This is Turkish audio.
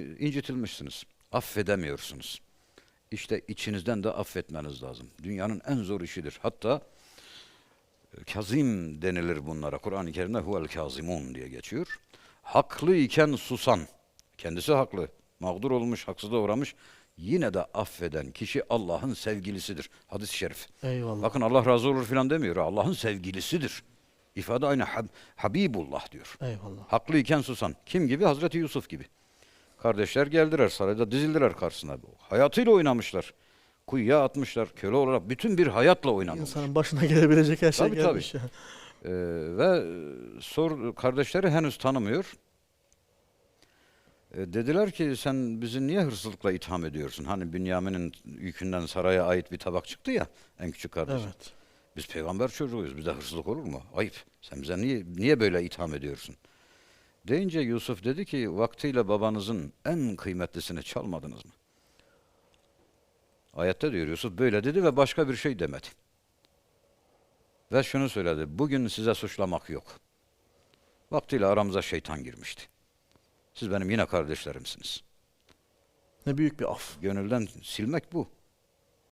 incitilmişsiniz. Affedemiyorsunuz. İşte içinizden de affetmeniz lazım. Dünyanın en zor işidir. Hatta e, kazim denilir bunlara. Kur'an-ı Kerim'de huvel kazimun diye geçiyor. Haklı iken susan, kendisi haklı, mağdur olmuş, haksızlığa uğramış, yine de affeden kişi Allah'ın sevgilisidir. Hadis-i şerif. Eyvallah. Bakın Allah razı olur filan demiyor. Allah'ın sevgilisidir. İfade aynı Hab- Habibullah diyor. Eyvallah. Haklı iken susan. Kim gibi? Hazreti Yusuf gibi. Kardeşler geldiler sarayda dizildiler karşısına. Hayatıyla oynamışlar. Kuyuya atmışlar. Köle olarak bütün bir hayatla oynamışlar. İnsanın başına gelebilecek her şey Tabii, gelmiş. ya. Ee, ve e, sor kardeşleri henüz tanımıyor. E, dediler ki sen bizi niye hırsızlıkla itham ediyorsun? Hani Bünyamin'in yükünden saraya ait bir tabak çıktı ya en küçük kardeş. Evet. Biz peygamber çocuğuyuz. Bizde hırsızlık olur mu? Ayıp. Sen bize niye niye böyle itham ediyorsun? Deyince Yusuf dedi ki vaktiyle babanızın en kıymetlisini çalmadınız mı? Ayette diyor Yusuf böyle dedi ve başka bir şey demedi. Ve şunu söyledi. Bugün size suçlamak yok. Vaktiyle aramıza şeytan girmişti. Siz benim yine kardeşlerimsiniz. Ne büyük bir af. Gönülden silmek bu.